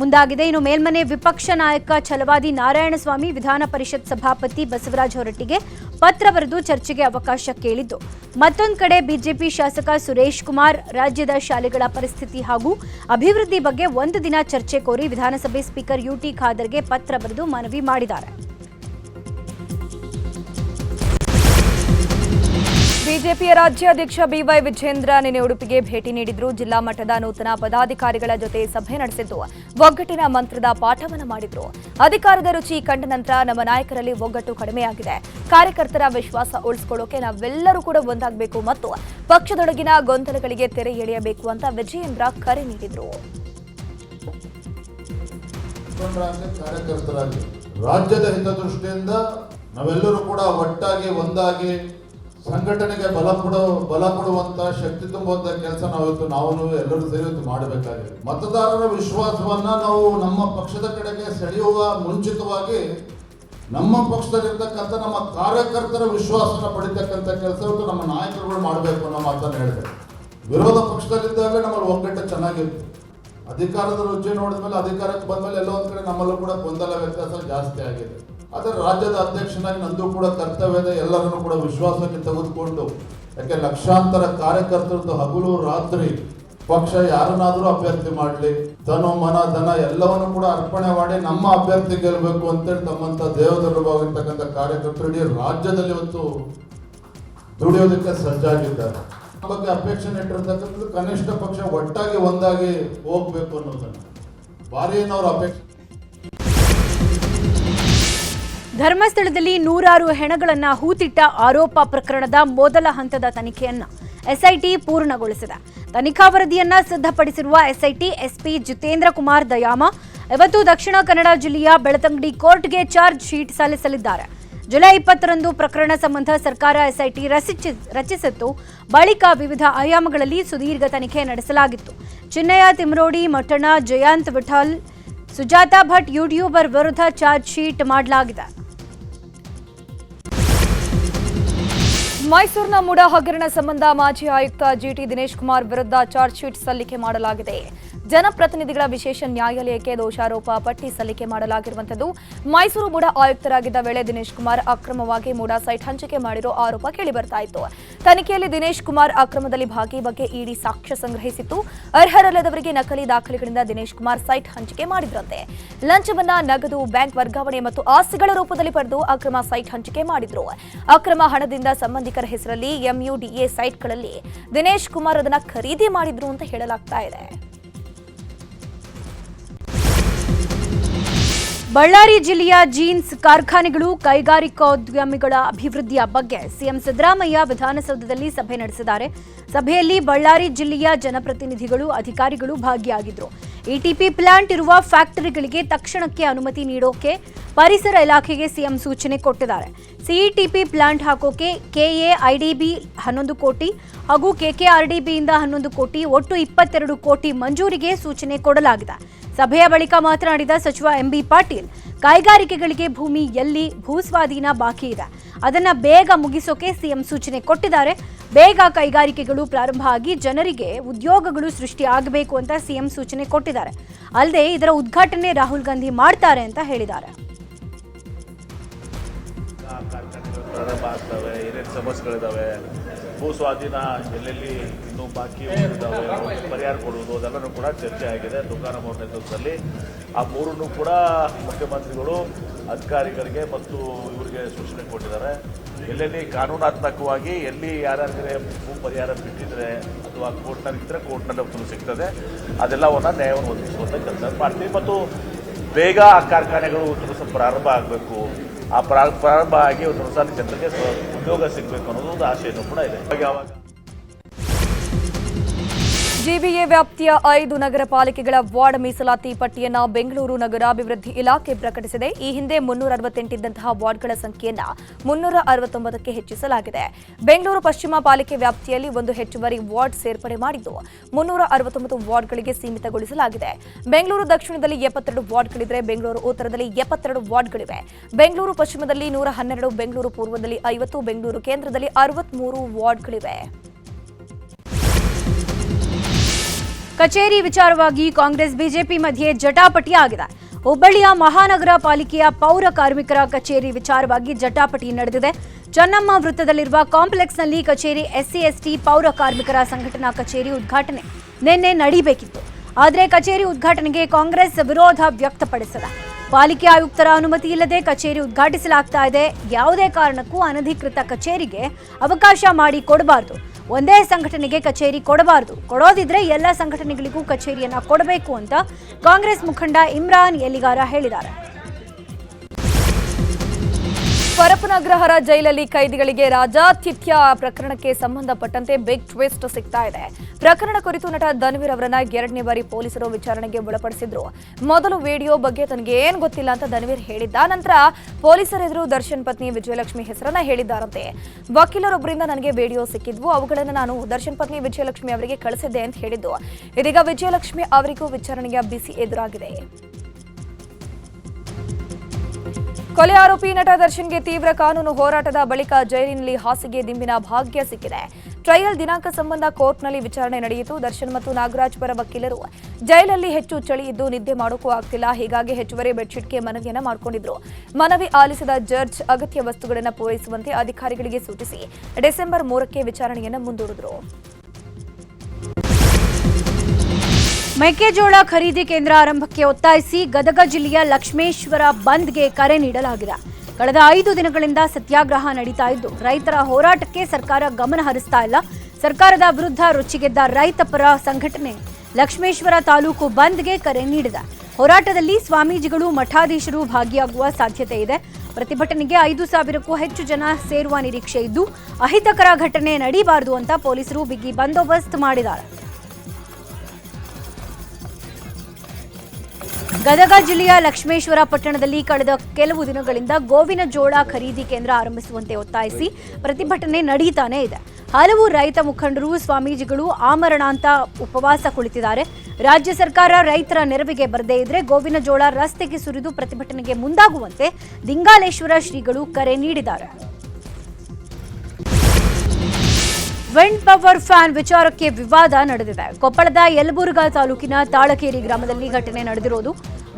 ಮುಂದಾಗಿದೆ. ಇನ್ನು ಮೇಲ್ಮನೆ ವಿಪಕ್ಷ ನಾಯಕ ಛಲವಾದಿ ನಾರಾಯಣಸ್ವಾಮಿ ವಿಧಾನ ಪರಿಷತ್ ಸಭಾಪತಿ ಬಸವರಾಜ ಹೊರಟ್ಟಿಗೆ ಪತ್ರ ಬರೆದು ಚರ್ಚೆಗೆ ಅವಕಾಶ ಕೇಳಿದ್ದು. ಮತ್ತೊಂದು ಕಡೆ ಬಿಜೆಪಿ ಶಾಸಕ ಸುರೇಶ್ ಕುಮಾರ್ ರಾಜ್ಯದ ಶಾಲೆಗಳ ಪರಿಸ್ಥಿತಿ ಹಾಗೂ ಅಭಿವೃದ್ಧಿ ಬಗ್ಗೆ ಒಂದು ದಿನ ಚರ್ಚೆ ಕೋರಿ ವಿಧಾನಸಭೆ ಸ್ಪೀಕರ್ ಯುಟಿ ಖಾದರ್ಗೆ ಪತ್ರ ಬರೆದು ಮನವಿ ಮಾಡಿದ್ದಾರೆ. ಬಿಜೆಪಿಯ ರಾಜ್ಯಾಧ್ಯಕ್ಷ ಬಿವೈ ವಿಜೇಂದ್ರ ನಿನ್ನೆ ಉಡುಪಿಗೆ ಭೇಟಿ ನೀಡಿದ್ರು. ಜಿಲ್ಲಾ ಮಟ್ಟದ ನೂತನ ಪದಾಧಿಕಾರಿಗಳ ಜೊತೆ ಸಭೆ ನಡೆಸಿದ್ದು, ಒಗ್ಗಟ್ಟಿನ ಮಂತ್ರದ ಪಾಠವನ್ನು ಮಾಡಿದ್ರು. ಅಧಿಕಾರದ ರುಚಿ ಕಂಡ ನಂತರ ನಮ್ಮ ನಾಯಕರಲ್ಲಿ ಒಗ್ಗಟ್ಟು ಕಡಿಮೆಯಾಗಿದೆ. ಕಾರ್ಯಕರ್ತರ ವಿಶ್ವಾಸ ಉಳಿಸಿಕೊಳ್ಳೋಕೆ ನಾವೆಲ್ಲರೂ ಕೂಡ ಒಂದಾಗಬೇಕು ಮತ್ತು ಪಕ್ಷದೊಳಗಿನ ಗೊಂದಲಗಳಿಗೆ ತೆರೆ ಎಳೆಯಬೇಕು ಅಂತ ವಿಜಯೇಂದ್ರ ಕರೆ ನೀಡಿದ್ರು. ರಾಜ್ಯದ ಹಿತದೃಷ್ಟಿಯಿಂದ ನಾವೆಲ್ಲರೂ ಕೂಡ ಒಟ್ಟಾಗಿ, ಒಂದಾಗಿ ಸಂಘಟನೆಗೆ ಬಲ ಕೊಡೋ, ಬಲ ಕೊಡುವಂತ ಶಕ್ತಿ ತುಂಬುವಂತ ಕೆಲಸ ನಾವಿವತ್ತು ನಾವು ಎಲ್ಲರೂ ಸೇರಿ ಮಾಡಬೇಕಾಗಿದೆ. ಮತದಾರರ ವಿಶ್ವಾಸವನ್ನ ನಾವು ನಮ್ಮ ಪಕ್ಷದ ಕಡೆಗೆ ಸೆಳೆಯುವ ಮುಂಚಿತವಾಗಿ ನಮ್ಮ ಪಕ್ಷದಲ್ಲಿರ್ತಕ್ಕಂಥ ನಮ್ಮ ಕಾರ್ಯಕರ್ತರ ವಿಶ್ವಾಸನ ಪಡಿತಕ್ಕಂಥ ಕೆಲಸ ನಮ್ಮ ನಾಯಕರುಗಳು ಮಾಡಬೇಕು ಅನ್ನೋ ಮಾತನ್ನು ಹೇಳಿದೆ ವಿರೋಧ ಪಕ್ಷದಲ್ಲಿದ್ದಾಗ ನಮ್ಮಲ್ಲಿ ಒಗ್ಗಟ್ಟು ಚೆನ್ನಾಗಿತ್ತು ಅಧಿಕಾರದ ರುಚಿ ನೋಡಿದ್ಮೇಲೆ ಅಧಿಕಾರಕ್ಕೆ ಬಂದ್ಮೇಲೆ ಎಲ್ಲೋ ಒಂದ್ ಕಡೆ ನಮ್ಮಲ್ಲೂ ಕೂಡ ಗೊಂದಲ ವ್ಯತ್ಯಾಸ ಜಾಸ್ತಿ ಆಗಿದೆ. ಆದರೆ ರಾಜ್ಯದ ಅಧ್ಯಕ್ಷನಾಗಿ ನಂದು ಕೂಡ ಕರ್ತವ್ಯದ ಎಲ್ಲರನ್ನು ಕೂಡ ವಿಶ್ವಾಸಕ್ಕೆ ತೆಗೆದುಕೊಂಡು, ಯಾಕೆ ಲಕ್ಷಾಂತರ ಕಾರ್ಯಕರ್ತರದ್ದು ಹಗಲು ರಾತ್ರಿ, ಪಕ್ಷ ಯಾರನ್ನಾದರೂ ಅಭ್ಯರ್ಥಿ ಮಾಡಲಿ ತನು ಮನ, ಧನ ಎಲ್ಲವನ್ನು ಕೂಡ ಅರ್ಪಣೆ ಮಾಡಿ ನಮ್ಮ ಅಭ್ಯರ್ಥಿ ಗೆಲ್ಲಬೇಕು ಅಂತೇಳಿ ತಮ್ಮಂಥ ದೇವದರ್ಭವಾಗಿರ್ತಕ್ಕಂಥ ಕಾರ್ಯಕರ್ತರು ಇಡೀ ರಾಜ್ಯದಲ್ಲಿ ಇವತ್ತು ದುಡಿಯೋದಕ್ಕೆ ಸಜ್ಜಾಗಿದ್ದಾರೆ. ಬಗ್ಗೆ ಅಪೇಕ್ಷೆ ಇಟ್ಟಿರ್ತಕ್ಕಂಥದ್ದು ಕನಿಷ್ಠ ಪಕ್ಷ ಒಟ್ಟಾಗಿ ಒಂದಾಗಿ ಹೋಗ್ಬೇಕು ಅನ್ನೋದನ್ನು. ಭಾರಿ ಏನವ್ರ ಅಪೇಕ್ಷೆ. ಧರ್ಮಸ್ಥಳದಲ್ಲಿ ನೂರಾರು ಹೆಣಗಳನ್ನು ಹೂತಿಟ್ಟ ಆರೋಪ ಪ್ರಕರಣದ ಮೊದಲ ಹಂತದ ತನಿಖೆಯನ್ನ ಎಸ್ಐಟಿ ಪೂರ್ಣಗೊಳಿಸಿದೆ. ತನಿಖಾ ವರದಿಯನ್ನ ಸಿದ್ಧಪಡಿಸಿರುವ ಎಸ್ಐಟಿ ಎಸ್ಪಿ ಜಿತೇಂದ್ರ ಕುಮಾರ್ ದಯಾಮ ಇವತ್ತು ದಕ್ಷಿಣ ಕನ್ನಡ ಜಿಲ್ಲೆಯ ಬೆಳತಂಗಡಿ ಕೋರ್ಟ್ಗೆ ಚಾರ್ಜ್ ಶೀಟ್ ಸಲ್ಲಿಸಲಿದ್ದಾರೆ. ಜುಲೈ ಇಪ್ಪತ್ತರಂದು ಪ್ರಕರಣ ಸಂಬಂಧ ಸರ್ಕಾರ ಎಸ್ಐಟಿ ರಚಿಸಿ ರಚಿಸಿತ್ತು. ಬಳಿಕ ವಿವಿಧ ಆಯಾಮಗಳಲ್ಲಿ ಸುದೀರ್ಘ ತನಿಖೆ ನಡೆಸಲಾಗಿತ್ತು. ಚಿನ್ನಯ ತಿಮ್ರೋಡಿ ಮಠಣ ಜಯಂತ್ ವಿಠಲ್, ಸುಜಾತಾ ಭಟ್ ಯೂಟ್ಯೂಬರ್ ವಿರುದ್ಧ ಚಾರ್ಜ್ ಶೀಟ್ ಮಾಡಲಾಗಿದೆ. ಮೈಸೂರಿನ ಮುಡ ಹಗರಣ ಸಂಬಂಧ ಮಾಜಿ ಆಯುಕ್ತ ಜಿಟಿ ದಿನೇಶ್ ಕುಮಾರ್ ವಿರುದ್ಧ ಚಾರ್ಜ್ ಶೀಟ್ ಸಲ್ಲಿಕೆ ಮಾಡಲಾಗಿದೆ. ಜನಪ್ರತಿನಿಧಿಗಳ ವಿಶೇಷ ನ್ಯಾಯಾಲಯಕ್ಕೆ ದೋಷಾರೋಪ ಪಟ್ಟಿ ಸಲ್ಲಿಕೆ ಮಾಡಲಾಗಿರುವಂತದ್ದು ಮೈಸೂರು ಮೂಡ ಆಯುಕ್ತರಾಗಿದ್ದ ವೇಳೆ ದಿನೇಶ್ ಕುಮಾರ್ ಅಕ್ರಮವಾಗಿ ಮೂಡ ಸೈಟ್ ಹಂಚಿಕೆ ಮಾಡಿರೋ ಆರೋಪ ಕೇಳಿಬರ್ತಾ ಇತ್ತು ತನಿಖೆಯಲ್ಲಿ ದಿನೇಶ್ ಕುಮಾರ್ ಅಕ್ರಮದಲ್ಲಿ ಭಾಗಿ ಬಗ್ಗೆ ಇಡಿ ಸಾಕ್ಷ್ಯ ಸಂಗ್ರಹಿಸಿತ್ತು. ಅರ್ಹರಲ್ಲದವರಿಗೆ ನಕಲಿ ದಾಖಲೆಗಳಿಂದ ದಿನೇಶ್ ಕುಮಾರ್ ಸೈಟ್ ಹಂಚಿಕೆ ಮಾಡಿದ್ರಂತೆ. ಲಂಚವನ್ನ ನಗದು, ಬ್ಯಾಂಕ್ ವರ್ಗಾವಣೆ ಮತ್ತು ಆಸ್ತಿಗಳ ರೂಪದಲ್ಲಿ ಪಡೆದು ಅಕ್ರಮ ಸೈಟ್ ಹಂಚಿಕೆ ಮಾಡಿದ್ರು. ಅಕ್ರಮ ಹಣದಿಂದ ಸಂಬಂಧಿಕರ ಹೆಸರಲ್ಲಿ ಎಂಯುಡಿಎ ಸೈಟ್ಗಳಲ್ಲಿ ದಿನೇಶ್ ಕುಮಾರ್ ಅದನ್ನ ಖರೀದಿ ಮಾಡಿದ್ರು ಅಂತ ಹೇಳಲಾಗ್ತಾ ಇದೆ. ಬಳ್ಳಾರಿ ಜಿಲ್ಲೆಯ ಜೀನ್ಸ್ ಕಾರ್ಖಾನೆಗಳು ಕೈಗಾರಿಕೋದ್ಯಮಿಗಳ ಅಭಿವೃದ್ಧಿಯ ಬಗ್ಗೆ ಸಿಎಂ ಸಿದ್ದರಾಮಯ್ಯ ವಿಧಾನಸೌಧದಲ್ಲಿ ಸಭೆ ನಡೆಸಿದ್ದಾರೆ. ಸಭೆಯಲ್ಲಿ ಬಳ್ಳಾರಿ ಜಿಲ್ಲೆಯ ಜನಪ್ರತಿನಿಧಿಗಳು, ಅಧಿಕಾರಿಗಳು ಭಾಗಿಯಾಗಿದ್ದರು ಇಟಿಪಿ ಪ್ಲಾಂಟ್ ಇರುವ ಫ್ಯಾಕ್ಟರಿಗಳಿಗೆ ತಕ್ಷಣಕ್ಕೆ ಅನುಮತಿ ನೀಡೋಕೆ ಪರಿಸರ ಇಲಾಖೆಗೆ ಸಿಎಂ ಸೂಚನೆ ಕೊಟ್ಟಿದ್ದಾರೆ. ಸಿಇಟಿಪಿ ಪ್ಲಾಂಟ್ ಹಾಕೋಕೆ ಕೆಎಐಡಿಬಿ ಹನ್ನೊಂದು ಕೋಟಿ ಹಾಗೂ ಕೆಕೆಆರ್ಡಿಬಿಯಿಂದ ಹನ್ನೊಂದು ಕೋಟಿ, ಒಟ್ಟು ಇಪ್ಪತ್ತೆರಡು ಕೋಟಿ ಮಂಜೂರಿಗೆ ಸೂಚನೆ ಕೊಡಲಾಗಿದೆ. ಸಭೆಯ ಬಳಿಕ ಮಾತನಾಡಿದ ಸಚಿವ ಎಂಬಿ ಪಾಟೀಲ್, ಕೈಗಾರಿಕೆಗಳಿಗೆ ಭೂಮಿ ಎಲ್ಲಿ ಭೂಸ್ವಾಧೀನ ಬಾಕಿ ಇದೆ, ಅದನ್ನು ಬೇಗ ಮುಗಿಸೋಕೆ ಸಿಎಂ ಸೂಚನೆ ಕೊಟ್ಟಿದ್ದಾರೆ. ಬೇಗ ಕೈಗಾರಿಕೆಗಳು ಪ್ರಾರಂಭ ಆಗಿ ಜನರಿಗೆ ಉದ್ಯೋಗಗಳು ಸೃಷ್ಟಿಯಾಗಬೇಕು ಅಂತ ಸಿಎಂ ಸೂಚನೆ ಕೊಟ್ಟಿದ್ದಾರೆ. ಅಲ್ಲದೆ ಇದರ ಉದ್ಘಾಟನೆ ರಾಹುಲ್ ಗಾಂಧಿ ಮಾಡ್ತಾರೆ ಅಂತ ಹೇಳಿದ್ದಾರೆ. ಸಮಸ್ಯೆಗಳಿದ್ದಾವೆ ಭೂ ಸ್ವಾಧೀನ ಎಲ್ಲೆಲ್ಲಿ ಇನ್ನೂ ಬಾಕಿ ಇದ್ದಾವೆ ಪರಿಹಾರ ಕೊಡುವುದು ಅದೆಲ್ಲನೂ ಕೂಡ ಚರ್ಚೆ ಆಗಿದೆ. ದುಕಾನ ಮೋರ್ ನೇತೃತ್ವದಲ್ಲಿ ಆ ಮೂರನ್ನು ಕೂಡ ಮುಖ್ಯಮಂತ್ರಿಗಳು, ಅಧಿಕಾರಿಗಳಿಗೆ ಮತ್ತು ಇವರಿಗೆ ಸೂಚನೆ ಕೊಟ್ಟಿದ್ದಾರೆ. ಎಲ್ಲೆಲ್ಲಿ ಕಾನೂನಾತ್ಮಕವಾಗಿ ಎಲ್ಲಿ ಯಾರಾದರೆ ಭೂ ಪರಿಹಾರ ಬಿಟ್ಟಿದ್ರೆ ಅಥವಾ ಕೋರ್ಟ್ನಲ್ಲಿ ಇದ್ದರೆ ಕೋರ್ಟ್ನಲ್ಲಿ ಉತ್ತರ ಸಿಗ್ತದೆ ಅದೆಲ್ಲವನ್ನ ನ್ಯಾಯವನ್ನು ಒದಗಿಸುವಂಥ ಕೆಲಸ ಮಾಡ್ತೀವಿ. ಮತ್ತು ಬೇಗ ಆ ಕಾರ್ಖಾನೆಗಳು ಉತ್ತರ ಪ್ರಾರಂಭ ಆಗಬೇಕು. ಆ ಪ್ರಾ- ಪ್ರಾರಂಭ ಆಗಿ ಒಂದು ಹೊಸ ಜನರಿಗೆ ಉದ್ಯೋಗ ಸಿಗಬೇಕು ಅನ್ನೋದು ಒಂದು ಆಶೆಯನ್ನು ಕೂಡ ಇದೆ. ಯಾವಾಗ ಜಿಬಿಎ ವ್ಯಾಪ್ತಿಯ ಐದು ನಗರ ಪಾಲಿಕೆಗಳ ವಾರ್ಡ್ ಮೀಸಲಾತಿ ಪಟ್ಟಿಯನ್ನು ಬೆಂಗಳೂರು ನಗರಾಭಿವೃದ್ಧಿ ಇಲಾಖೆ ಪ್ರಕಟಿಸಿದೆ. ಈ ಹಿಂದೆ ಮುನ್ನೂರ ಅರವತ್ತೆಂಟಿದ್ದಂತಹ ವಾರ್ಡ್ಗಳ ಸಂಖ್ಯೆಯನ್ನು ಮುನ್ನೂರ ಅರವತ್ತೊಂಬತ್ತಕ್ಕೆ ಹೆಚ್ಚಿಸಲಾಗಿದೆ. ಬೆಂಗಳೂರು ಪಶ್ಚಿಮ ಪಾಲಿಕೆ ವ್ಯಾಪ್ತಿಯಲ್ಲಿ ಒಂದು ಹೆಚ್ಚುವರಿ ವಾರ್ಡ್ ಸೇರ್ಪಡೆ ಮಾಡಿದ್ದು, ಮುನ್ನೂರ ಅರವತ್ತೊಂಬತ್ತು ವಾರ್ಡ್ಗಳಿಗೆ ಸೀಮಿತಗೊಳಿಸಲಾಗಿದೆ. ಬೆಂಗಳೂರು ದಕ್ಷಿಣದಲ್ಲಿ ಎಪ್ಪತ್ತೆರಡು ವಾರ್ಡ್ಗಳಿದ್ರೆ ಬೆಂಗಳೂರು, ಉತ್ತರದಲ್ಲಿ ಎಪ್ಪತ್ತೆರಡು ವಾರ್ಡ್ಗಳಿವೆ. ಬೆಂಗಳೂರು ಪಶ್ಚಿಮದಲ್ಲಿ ನೂರ ಹನ್ನೆರಡು, ಬೆಂಗಳೂರು ಪೂರ್ವದಲ್ಲಿ ಐವತ್ತು, ಬೆಂಗಳೂರು ಕೇಂದ್ರದಲ್ಲಿ ಅರವತ್ಮೂರು ವಾರ್ಡ್ಗಳಿವೆ. ಕಚೇರಿ ವಿಚಾರವಾಗಿ ಕಾಂಗ್ರೆಸ್ ಬಿಜೆಪಿ ಮಧ್ಯೆ ಜಟಾಪಟಿ ಆಗಿದೆ. ಹುಬ್ಬಳ್ಳಿಯ ಮಹಾನಗರ ಪಾಲಿಕೆಯ ಪೌರ ಕಾರ್ಮಿಕರ ಕಚೇರಿ ವಿಚಾರವಾಗಿ ಜಟಾಪಟಿ ನಡೆದಿದೆ. ಚನ್ನಮ್ಮ ವೃತ್ತದಲ್ಲಿರುವ ಕಾಂಪ್ಲೆಕ್ಸ್ನಲ್ಲಿ ಕಚೇರಿ ಎಸ್ಸಿ, ಎಸ್ಟಿ, ಪೌರ ಕಾರ್ಮಿಕರ ಸಂಘಟನಾ ಕಚೇರಿ ಉದ್ಘಾಟನೆ ನಿನ್ನೆ ನಡೀಬೇಕಿತ್ತು. ಆದರೆ ಕಚೇರಿ ಉದ್ಘಾಟನೆಗೆ ಕಾಂಗ್ರೆಸ್ ವಿರೋಧ ವ್ಯಕ್ತಪಡಿಸಿದೆ ಪಾಲಿಕೆ ಆಯುಕ್ತರ ಅನುಮತಿ ಇಲ್ಲದೆ ಕಚೇರಿ ಉದ್ಘಾಟಿಸಲಾಗ್ತಾ ಇದೆ. ಯಾವುದೇ ಕಾರಣಕ್ಕೂ ಅನಧಿಕೃತ ಕಚೇರಿಗೆ ಅವಕಾಶ ಮಾಡಿ ಕೊಡಬಾರದು. ಒಂದೇ ಸಂಘಟನೆಗೆ ಕಚೇರಿ ಕೊಡಬಾರದು. ಕೊಡೋದಿದ್ರೆ ಎಲ್ಲ ಸಂಘಟನೆಗಳಿಗೂ ಕಚೇರಿಯನ್ನ ಕೊಡಬೇಕು ಅಂತ ಕಾಂಗ್ರೆಸ್ ಮುಖಂಡ ಇಮ್ರಾನ್ ಎಲಿಗಾರ ಹೇಳಿದ್ದಾರೆ. ಪರಪನಗ್ರಹರ ಜೈಲಲ್ಲಿ ಕೈದಿಗಳಿಗೆ ರಾಜಾತಿಥ್ಯ ಪ್ರಕರಣಕ್ಕೆ ಸಂಬಂಧಪಟ್ಟಂತೆ ಬಿಗ್ ಟ್ವಿಸ್ಟ್ ಸಿಗ್ತಾ ಇದೆ. ಪ್ರಕರಣ ಕುರಿತು ನಟ ಧನ್ವೀರ್ ಅವರನ್ನ ಎರಡನೇ ಬಾರಿ ಪೊಲೀಸರು ವಿಚಾರಣೆಗೆ ಒಳಪಡಿಸಿದ್ರು. ಮೊದಲು ವಿಡಿಯೋ ಬಗ್ಗೆ ತನಗೆ ಏನ್ ಗೊತ್ತಿಲ್ಲ ಅಂತ ಧನ್ವೀರ್ ಹೇಳಿದ್ದ ನಂತರ ಪೊಲೀಸರ ಎದುರು ದರ್ಶನ್ ಪತ್ನಿ ವಿಜಯಲಕ್ಷ್ಮಿ ಹೆಸರನ್ನ ಹೇಳಿದ್ದಾರಂತೆ. ವಕೀಲರೊಬ್ಬರಿಂದ ನನಗೆ ವಿಡಿಯೋ ಸಿಕ್ಕಿದ್ವು, ಅವುಗಳನ್ನು ನಾನು ದರ್ಶನ್ ಪತ್ನಿ ವಿಜಯಲಕ್ಷ್ಮಿ ಅವರಿಗೆ ಕಳಿಸಿದ್ದೆ ಅಂತ ಹೇಳಿದ್ದು. ಇದೀಗ ವಿಜಯಲಕ್ಷ್ಮಿ ಅವರಿಗೂ ವಿಚಾರಣೆಯ ಬಿಸಿ ಎದುರಾಗಿದೆ. ಕೊಲೆ ಆರೋಪಿ ನಟ ದರ್ಶನ್ಗೆ ತೀವ್ರ ಕಾನೂನು ಹೋರಾಟದ ಬಳಿಕ ಜೈಲಿನಲ್ಲಿ ಹಾಸಿಗೆ ದಿಂಬಿನ ಭಾಗ್ಯ ಸಿಕ್ಕಿದೆ. ಟ್ರಯಲ್ ದಿನಾಂಕ ಸಂಬಂಧ ಕೋರ್ಟ್ನಲ್ಲಿ ವಿಚಾರಣೆ ನಡೆಯಿತು. ದರ್ಶನ್ ಮತ್ತು ನಾಗರಾಜ್ ಪರ ವಕೀಲರು ಜೈಲಲ್ಲಿ ಹೆಚ್ಚು ಚಳಿ ಇದ್ದು ನಿದ್ದೆ ಮಾಡೋಕ್ಕೂ ಆಗ್ತಿಲ್ಲ. ಹೀಗಾಗಿ ಹೆಚ್ಚುವರಿ ಬೆಡ್ಶೀಟ್ಗೆ ಮನವಿಯನ್ನ ಮಾಡಿಕೊಂಡಿದ್ರು. ಮನವಿ ಆಲಿಸಿದ ಜಡ್ಜ್ ಅಗತ್ಯ ವಸ್ತುಗಳನ್ನು ಪೂರೈಸುವಂತೆ ಅಧಿಕಾರಿಗಳಿಗೆ ಸೂಚಿಸಿ. ಡಿಸೆಂಬರ್ ಮೂರಕ್ಕೆ ವಿಚಾರಣೆಯನ್ನು ಮುಂದೂಡಿದ್ರು. ಮೆಕ್ಕೆಜೋಳ ಖರೀದಿ ಕೇಂದ್ರ ಆರಂಭಕ್ಕೆ ಒತ್ತಾಯಿಸಿ ಗದಗ ಜಿಲ್ಲೆಯ ಲಕ್ಷ್ಮೇಶ್ವರ ಬಂದ್ಗೆ ಕರೆ ನೀಡಲಾಗಿದೆ. ಕಳೆದ ಐದು ದಿನಗಳಿಂದ ಸತ್ಯಾಗ್ರಹ ನಡೀತಾ ಇದ್ದು, ರೈತರ ಹೋರಾಟಕ್ಕೆ ಸರ್ಕಾರ ಗಮನ ಹರಿಸ್ತಾ ಇಲ್ಲ. ಸರ್ಕಾರದ ವಿರುದ್ಧ ರುಚಿಗೆದ್ದ ರೈತ ಪರ ಸಂಘಟನೆ ಲಕ್ಷ್ಮೇಶ್ವರ ತಾಲೂಕು ಬಂದ್ಗೆ ಕರೆ ನೀಡಿದೆ. ಹೋರಾಟದಲ್ಲಿ ಸ್ವಾಮೀಜಿಗಳು ಮಠಾಧೀಶರು ಭಾಗಿಯಾಗುವ ಸಾಧ್ಯತೆ ಇದೆ. ಪ್ರತಿಭಟನೆಗೆ ಐದು ಸಾವಿರಕ್ಕೂ ಹೆಚ್ಚು ಜನ ಸೇರುವ ನಿರೀಕ್ಷೆ ಇದ್ದು, ಅಹಿತಕರ ಘಟನೆ ನಡೀಬಾರದು ಅಂತ ಪೊಲೀಸರು ಬಿಗಿ ಬಂದೋಬಸ್ತ್ ಮಾಡಿದ್ದಾರೆ. ಗದಗ ಜಿಲ್ಲೆಯ ಲಕ್ಷ್ಮೇಶ್ವರ ಪಟ್ಟಣದಲ್ಲಿ ಕಳೆದ ಕೆಲವು ದಿನಗಳಿಂದ ಗೋವಿನ ಜೋಳ ಖರೀದಿ ಕೇಂದ್ರ ಆರಂಭಿಸುವಂತೆ ಒತ್ತಾಯಿಸಿ ಪ್ರತಿಭಟನೆ ನಡೀತಾನೇ ಇದೆ. ಹಲವು ರೈತ ಮುಖಂಡರು, ಸ್ವಾಮೀಜಿಗಳು ಆಮರಣಾಂತ ಉಪವಾಸ ಕುಳಿತಿದ್ದಾರೆ. ರಾಜ್ಯ ಸರ್ಕಾರ ರೈತರ ನೆರವಿಗೆ ಬರದೇ ಇದ್ರೆ ಗೋವಿನ ಜೋಳ ರಸ್ತೆಗೆ ಸುರಿದು ಪ್ರತಿಭಟನೆಗೆ ಮುಂದಾಗುವಂತೆ ಲಿಂಗಾಲೇಶ್ವರ ಶ್ರೀಗಳು ಕರೆ ನೀಡಿದ್ದಾರೆ. ವಿಂಡ್ ಪವರ್ ಫ್ಯಾನ್ ವಿಚಾರಕ್ಕೆ ವಿವಾದ ನಡೆದಿದೆ. ಕೊಪ್ಪಳದ ಯಲಬುರ್ಗಾ ತಾಲೂಕಿನ ತಾಳಕೇರಿ ಗ್ರಾಮದಲ್ಲಿ ಘಟನೆ ನಡೆದಿರೋದು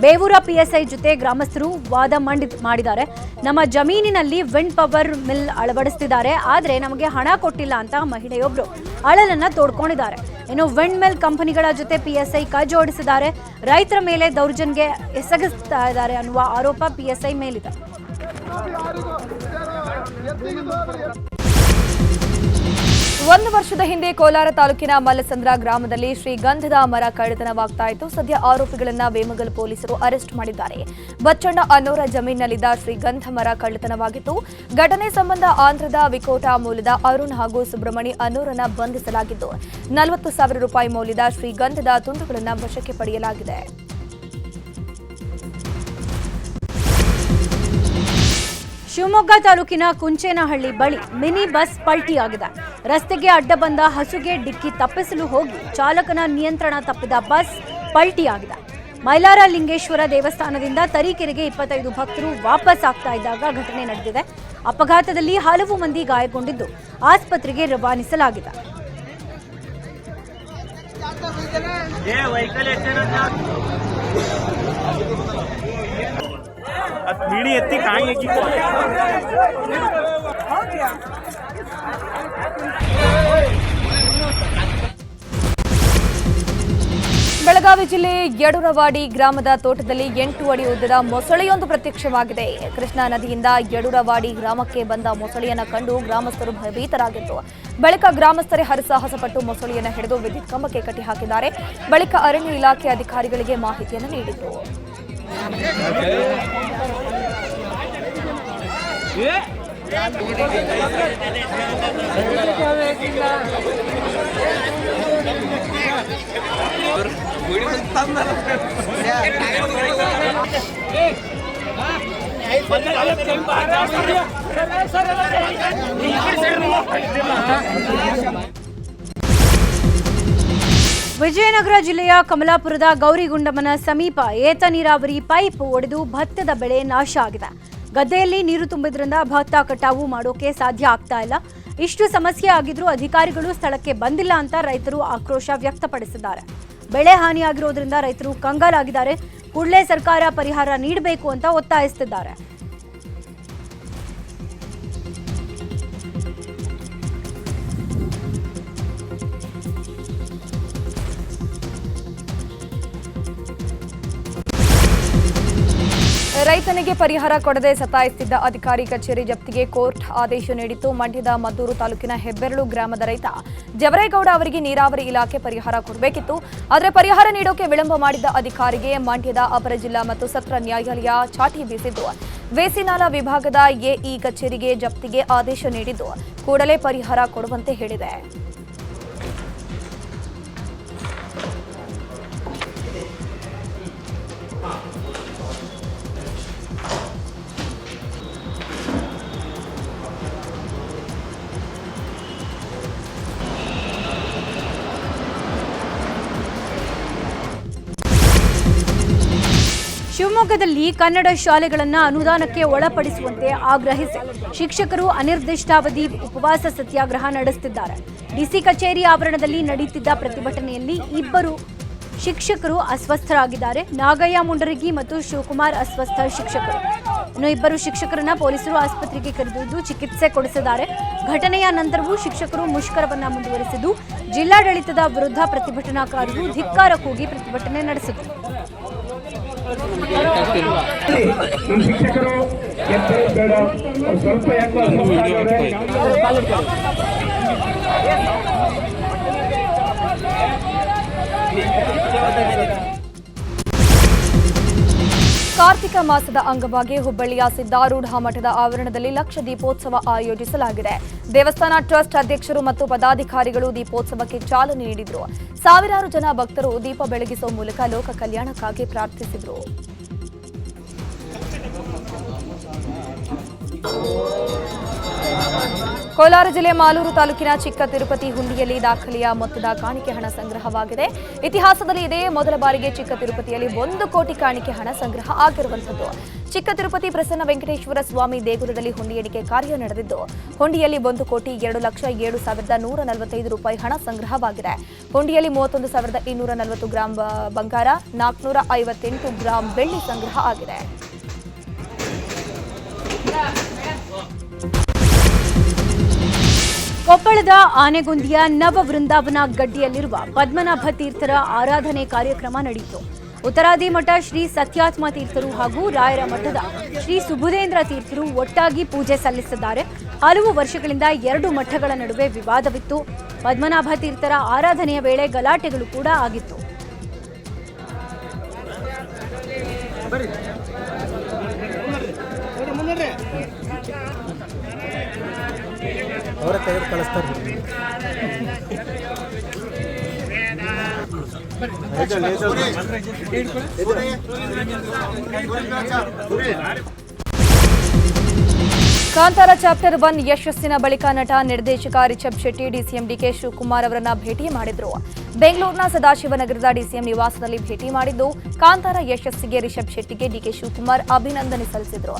ಬೇವೂರ ಪಿಎಸ್ಐ ಜೊತೆ ಗ್ರಾಮಸ್ಥರು ವಾದ ಮಂಡಿ ಮಾಡಿದ್ದಾರೆ. ನಮ್ಮ ಜಮೀನಿನಲ್ಲಿ ವಿಂಡ್ ಪವರ್ ಮಿಲ್ ಅಳವಡಿಸ್ತಿದ್ದಾರೆ. ಆದರೆ ನಮಗೆ ಹಣ ಕೊಟ್ಟಿಲ್ಲ ಅಂತ ಮಹಿಳೆಯೊಬ್ಬರು ಅಳಲನ್ನ ತೋಡ್ಕೊಂಡಿದ್ದಾರೆ. ಇನ್ನು ವಿಂಡ್ ಮಿಲ್ ಕಂಪನಿಗಳ ಜೊತೆ ಪಿಎಸ್ಐ ಕೈ ಜೋಡಿಸಿದ್ದಾರೆ ರೈತರ ಮೇಲೆ ದೌರ್ಜನ್ಗೆ ಎಸಗಿಸ್ತಾ ಇದ್ದಾರೆ ಅನ್ನುವ ಆರೋಪ ಪಿಎಸ್ಐ ಮೇಲಿದೆ. ಒಂದು ವರ್ಷದ ಹಿಂದೆ ಕೋಲಾರ ತಾಲೂಕಿನ ಮಲ್ಲಸಂದ್ರ ಗ್ರಾಮದಲ್ಲಿ ಶ್ರೀಗಂಧದ ಮರ ಕಳ್ಳತನವಾಗ್ತಾ ಇತ್ತು. ಸದ್ಯ ಆರೋಪಿಗಳನ್ನ ವೇಮಗಲ್ ಪೊಲೀಸರು ಅರೆಸ್ಟ್ ಮಾಡಿದ್ದಾರೆ. ಬಚ್ಚಣ್ಣ ಅನ್ನೋರ ಜಮೀನಿನಲ್ಲಿದ್ದ ಶ್ರೀಗಂಧ ಮರ ಕಳ್ಳತನವಾಗಿತ್ತು. ಘಟನೆ ಸಂಬಂಧ ಆಂಧ್ರದ ವಿಕೋಟ ಮೂಲದ ಅರುಣ್ ಹಾಗೂ ಸುಬ್ರಹ್ಮಣಿ ಅನ್ನೋರನ್ನ ಬಂಧಿಸಲಾಗಿದ್ದು, ನಲವತ್ತು ಸಾವಿರ ರೂಪಾಯಿ ಮೌಲ್ಯದ ಶ್ರೀಗಂಧದ ತುಂಡುಗಳನ್ನು ವಶಕ್ಕೆ ಪಡೆಯಲಾಗಿದೆ. ಶಿವಮೊಗ್ಗ ತಾಲೂಕಿನ ಕುಂಚೇನಹಳ್ಳಿ ಬಳಿ ಮಿನಿ ಬಸ್ ಪಲ್ಟಿಯಾಗಿದೆ. ರಸ್ತೆಗೆ ಅಡ್ಡ ಬಂದ ಹಸುಗೆ ಡಿಕ್ಕಿ ತಪ್ಪಿಸಲು ಹೋಗಿ ಚಾಲಕನ ನಿಯಂತ್ರಣ ತಪ್ಪಿದ ಬಸ್ ಪಲ್ಟಿಯಾಗಿದೆ. ಮೈಲಾರ ಲಿಂಗೇಶ್ವರ ದೇವಸ್ಥಾನದಿಂದ ತರೀಕೆರೆಗೆ ಇಪ್ಪತ್ತೈದು ಭಕ್ತರು ವಾಪಸ್ ಆಗ್ತಾ ಇದ್ದಾಗ ಘಟನೆ ನಡೆದಿದೆ. ಅಪಘಾತದಲ್ಲಿ ಹಲವು ಮಂದಿ ಗಾಯಗೊಂಡಿದ್ದು ಆಸ್ಪತ್ರೆಗೆ ರವಾನಿಸಲಾಗಿದೆ. ಅದು ಎತ್ತಿ ಕಾಯಿ ಬೆಳಗಾವಿ ಜಿಲ್ಲೆ ಯಡೂರವಾಡಿ ಗ್ರಾಮದ ತೋಟದಲ್ಲಿ ಎಂಟು ಅಡಿ ಉದ್ದದ ಮೊಸಳೆಯೊಂದು ಪ್ರತ್ಯಕ್ಷವಾಗಿದೆ. ಕೃಷ್ಣಾ ನದಿಯಿಂದ ಯಡೂರವಾಡಿ ಗ್ರಾಮಕ್ಕೆ ಬಂದ ಮೊಸಳೆಯನ್ನು ಕಂಡು ಗ್ರಾಮಸ್ಥರು ಭಯಭೀತರಾಗಿದ್ದು, ಬಳಿಕ ಗ್ರಾಮಸ್ಥರೇ ಹರಸಾಹಸಪಟ್ಟು ಮೊಸಳೆಯನ್ನು ಹಿಡಿದು ವಿದ್ಯುತ್ ಕಂಬಕ್ಕೆ ಕಟ್ಟಿ ಹಾಕಿದ್ದಾರೆ ಬಳಿಕ ಅರಣ್ಯ ಇಲಾಖೆ ಅಧಿಕಾರಿಗಳಿಗೆ ಮಾಹಿತಿಯನ್ನು ನೀಡಿದರು ಸರ್ ವಿಜಯನಗರ ಜಿಲ್ಲೆಯ ಕಮಲಾಪುರದ ಗೌರಿಗುಂಡಮನ ಸಮೀಪ ಏತ ನೀರಾವರಿ ಪೈಪ್ ಒಡೆದು ಭತ್ತದ ಬೆಳೆ ನಾಶ ಆಗಿದೆ. ಗದ್ದೆಯಲ್ಲಿ ನೀರು ತುಂಬಿದ್ರಿಂದ ಭತ್ತ ಕಟಾವು ಮಾಡೋಕೆ ಸಾಧ್ಯ ಆಗ್ತಾ ಇಲ್ಲ. ಇಷ್ಟು ಸಮಸ್ಯೆ ಆಗಿದ್ರೂ ಅಧಿಕಾರಿಗಳು ಸ್ಥಳಕ್ಕೆ ಬಂದಿಲ್ಲ ಅಂತ ರೈತರು ಆಕ್ರೋಶ ವ್ಯಕ್ತಪಡಿಸಿದ್ದಾರೆ. ಬೆಳೆ ಹಾನಿಯಾಗಿರೋದ್ರಿಂದ ರೈತರು ಕಂಗಾಲಾಗಿದ್ದಾರೆ. ಕೂಡಲೇ ಸರ್ಕಾರ ಪರಿಹಾರ ನೀಡಬೇಕು ಅಂತ ಒತ್ತಾಯಿಸುತ್ತಿದ್ದಾರೆ. ರೈತನಿಗೆ ಪರಿಹಾರ ಕೊಡದೆ ಸತಾಯಿಸುತ್ತಿದ್ದ ಅಧಿಕಾರಿ ಕಚೇರಿ ಜಪ್ತಿಗೆ ಕೋರ್ಟ್ ಆದೇಶ ನೀಡಿತ್ತು. ಮಂಡ್ಯದ ಮದ್ದೂರು ತಾಲೂಕಿನ ಹೆಬ್ಬೆರಳು ಗ್ರಾಮದ ರೈತ ಜವರೇಗೌಡ ಅವರಿಗೆ ನೀರಾವರಿ ಇಲಾಖೆ ಪರಿಹಾರ ಕೊಡಬೇಕಿತ್ತು. ಆದರೆ ಪರಿಹಾರ ನೀಡೋಕೆ ವಿಳಂಬ ಮಾಡಿದ್ದ ಅಧಿಕಾರಿಗೆ ಮಂಡ್ಯದ ಅಪರ ಜಿಲ್ಲಾ ಮತ್ತು ಸತ್ರ ನ್ಯಾಯಾಲಯ ಚಾಟಿ ಬೀಸಿದ್ದು. ವೇಸಿನಾಲ ವಿಭಾಗದ ಎಇ ಕಚೇರಿಗೆ ಜಪ್ತಿಗೆ ಆದೇಶ ನೀಡಿದ್ದು. ಕೂಡಲೇ ಪರಿಹಾರ ಕೊಡುವಂತೆ ಹೇಳಿದೆ. ಶಿವಮೊಗ್ಗದಲ್ಲಿ ಕನ್ನಡ ಶಾಲೆಗಳನ್ನು ಅನುದಾನಕ್ಕೆ ಒಳಪಡಿಸುವಂತೆ ಆಗ್ರಹಿಸಿ ಶಿಕ್ಷಕರು ಅನಿರ್ದಿಷ್ಟಾವಧಿ ಉಪವಾಸ ಸತ್ಯಾಗ್ರಹ ನಡೆಸುತ್ತಿದ್ದಾರೆ. ಡಿಸಿ ಕಚೇರಿ ಆವರಣದಲ್ಲಿ ನಡೆಯುತ್ತಿದ್ದ ಪ್ರತಿಭಟನೆಯಲ್ಲಿ ಇಬ್ಬರು ಶಿಕ್ಷಕರು ಅಸ್ವಸ್ಥರಾಗಿದ್ದಾರೆ. ನಾಗಯ್ಯ ಮುಂಡರಗಿ ಮತ್ತು ಶಿವಕುಮಾರ್ ಅಸ್ವಸ್ಥ ಶಿಕ್ಷಕರು. ಇನ್ನು ಇಬ್ಬರು ಶಿಕ್ಷಕರನ್ನ ಪೊಲೀಸರು ಆಸ್ಪತ್ರೆಗೆ ಕರೆದೊಯ್ದು ಚಿಕಿತ್ಸೆ ಕೊಡಿಸಿದ್ದಾರೆ. ಘಟನೆಯ ನಂತರವೂ ಶಿಕ್ಷಕರು ಮುಷ್ಕರವನ್ನ ಮುಂದುವರೆಸಿದ್ದು, ಜಿಲ್ಲಾಡಳಿತದ ವಿರುದ್ಧ ಪ್ರತಿಭಟನಾಕಾರರು ಧಿಕ್ಕಾರ ಕೂಗಿ ಪ್ರತಿಭಟನೆ ನಡೆಸಿದರು. ಶಿಕ್ಷಕರು ಬೇಡ. ಸ್ವಲ್ಪ ಯಾಕೋ ಕಾರ್ತಿಕ ಮಾಸದ ಅಂಗವಾಗಿ ಹುಬ್ಬಳ್ಳಿಯ ಸಿದ್ದಾರೂಢ ಮಠದ ಆವರಣದಲ್ಲಿ ಲಕ್ಷ ದೀಪೋತ್ಸವ ಆಯೋಜಿಸಲಾಗಿದೆ. ದೇವಸ್ಥಾನ ಟ್ರಸ್ಟ್ ಅಧ್ಯಕ್ಷರು ಮತ್ತು ಪದಾಧಿಕಾರಿಗಳು ದೀಪೋತ್ಸವಕ್ಕೆ ಚಾಲನೆ ನೀಡಿದರು. ಸಾವಿರಾರು ಜನ ಭಕ್ತರು ದೀಪ ಬೆಳಗಿಸುವ ಮೂಲಕ ಲೋಕ ಕಲ್ಯಾಣಕ್ಕಾಗಿ ಪ್ರಾರ್ಥಿಸಿದರು. ಕೋಲಾರ ಜಿಲ್ಲೆ ಮಾಲೂರು ತಾಲೂಕಿನ ಚಿಕ್ಕ ತಿರುಪತಿ ಹುಂಡಿಯಲ್ಲಿ ದಾಖಲೆಯ ಮೊತ್ತದ ಕಾಣಿಕೆ ಹಣ ಸಂಗ್ರಹವಾಗಿದೆ. ಇತಿಹಾಸದಲ್ಲಿ ಇದೇ ಮೊದಲ ಬಾರಿಗೆ ಚಿಕ್ಕ ತಿರುಪತಿಯಲ್ಲಿ ಒಂದು ಕೋಟಿ ಕಾಣಿಕೆ ಹಣ ಸಂಗ್ರಹ ಆಗಿರುವಂಥದ್ದು. ಚಿಕ್ಕ ತಿರುಪತಿ ಪ್ರಸನ್ನ ವೆಂಕಟೇಶ್ವರ ಸ್ವಾಮಿ ದೇಗುಲದಲ್ಲಿ ಹುಂಡಿ ಎಣಿಕೆ ಕಾರ್ಯ ನಡೆದಿದ್ದು, ಹುಂಡಿಯಲ್ಲಿ ಒಂದು ಕೋಟಿ ಎರಡು ಲಕ್ಷ ಏಳು ಸಾವಿರದ ನೂರ ನಲವತ್ತೈದು ರೂಪಾಯಿ ಹಣ ಸಂಗ್ರಹವಾಗಿದೆ. ಹುಂಡಿಯಲ್ಲಿ ಮೂವತ್ತೊಂದು ಸಾವಿರದ ಇನ್ನೂರ ನಲವತ್ತು ಗ್ರಾಂ ಬಂಗಾರ, ನಾಲ್ಕುನೂರ ಐವತ್ತೆಂಟು ಗ್ರಾಂ ಬೆಳ್ಳಿ ಸಂಗ್ರಹ ಆಗಿದೆ. ಕೊಪ್ಪಳದ ಆನೆಗುಂದಿಯ ನವ ವೃಂದಾವನ ಗಡ್ಡಿಯಲ್ಲಿರುವ ಪದ್ಮನಾಭ ತೀರ್ಥರ ಆರಾಧನೆ ಕಾರ್ಯಕ್ರಮ ನಡೆಯಿತು. ಉತ್ತರಾದಿ ಮಠ ಶ್ರೀ ಸತ್ಯಾತ್ಮ ತೀರ್ಥರು ಹಾಗೂ ರಾಯರ ಮಠದ ಶ್ರೀ ಸುಬುಧೇಂದ್ರ ತೀರ್ಥರು ಒಟ್ಟಾಗಿ ಪೂಜೆ ಸಲ್ಲಿಸಿದ್ದಾರೆ. ಹಲವು ವರ್ಷಗಳಿಂದ ಎರಡು ಮಠಗಳ ನಡುವೆ ವಿವಾದವಿತ್ತು. ಪದ್ಮನಾಭ ತೀರ್ಥರ ಆರಾಧನೆಯ ವೇಳೆ ಗಲಾಟೆಗಳು ಕೂಡ ಆಗಿತ್ತು. ಅವರೇ ತೆಗೆದು ಕಳಿಸ್ತಾರೆ ಇದು ಕಾಂತಾರ ಚಾಪ್ಟರ್ ಒನ್ ಯಶಸ್ಸಿನ ಬಳಿಕ ನಟ ನಿರ್ದೇಶಕ ರಿಷಬ್ ಶೆಟ್ಟಿ ಡಿಸಿಎಂ ಡಿಕೆ ಶಿವಕುಮಾರ್ ಅವರನ್ನ ಭೇಟಿ ಮಾಡಿದ್ರು. ಬೆಂಗಳೂರಿನ ಸದಾಶಿವನಗರದ ಡಿಸಿಎಂ ನಿವಾಸದಲ್ಲಿ ಭೇಟಿ ಮಾಡಿದ್ದು, ಕಾಂತಾರ ಯಶಸ್ಸಿಗೆ ರಿಷಬ್ ಶೆಟ್ಟಿಗೆ ಡಿಕೆ ಶಿವಕುಮಾರ್ ಅಭಿನಂದನೆ ಸಲ್ಲಿಸಿದ್ರು.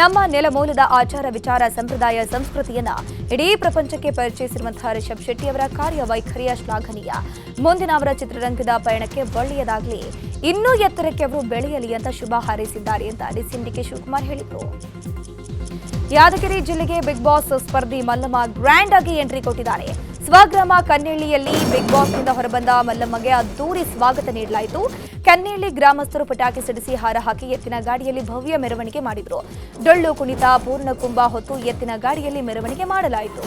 ನಮ್ಮ ನೆಲಮೂಲದ ಆಚಾರ ವಿಚಾರ, ಸಂಪ್ರದಾಯ, ಸಂಸ್ಕೃತಿಯನ್ನ ಇಡೀ ಪ್ರಪಂಚಕ್ಕೆ ಪರಿಚಯಿಸಿರುವಂತಹ ರಿಷಬ್ ಶೆಟ್ಟಿ ಅವರ ಕಾರ್ಯವೈಖರಿಯ ಶ್ಲಾಘನೀಯ. ಮುಂದಿನ ಅವರ ಚಿತ್ರರಂಗದ ಪಯಣಕ್ಕೆ ಒಳ್ಳೆಯದಾಗಲಿ. ಇನ್ನೂ ಎತ್ತರಕ್ಕೆ ಅವರು ಬೆಳೆಯಲಿ ಅಂತ ಶುಭ ಹಾರೈಸಿದ್ದಾರೆ ಅಂತ ಡಿಸಿಎಂ ಡಿಕೆ ಶಿವಕುಮಾರ್ ಹೇಳಿದರು. ಯಾದಗಿರಿ ಜಿಲ್ಲೆಗೆ ಬಿಗ್ ಬಾಸ್ ಸ್ಪರ್ಧಿ ಮಲ್ಲಮ್ಮ ಗ್ರ್ಯಾಂಡ್ ಆಗಿ ಎಂಟ್ರಿ ಕೊಟ್ಟಿದ್ದಾರೆ. ಸ್ವಗ್ರಾಮ ಕನ್ನೇಳಿಯಲ್ಲಿ ಬಿಗ್ ಬಾಸ್ನಿಂದ ಹೊರಬಂದ ಮಲ್ಲಮ್ಮಗೆ ಅದ್ದೂರಿ ಸ್ವಾಗತ ನೀಡಲಾಯಿತು. ಕನ್ನೇಳಿ ಗ್ರಾಮಸ್ಥರು ಪಟಾಕಿ ಸಿಡಿಸಿ ಹಾರ ಹಾಕಿ ಎತ್ತಿನ ಗಾಡಿಯಲ್ಲಿ ಭವ್ಯ ಮೆರವಣಿಗೆ ಮಾಡಿದರು. ಡೊಳ್ಳು ಕುಣಿತ, ಪೂರ್ಣಕುಂಭ ಹೊತ್ತು ಎತ್ತಿನ ಗಾಡಿಯಲ್ಲಿ ಮೆರವಣಿಗೆ ಮಾಡಲಾಯಿತು.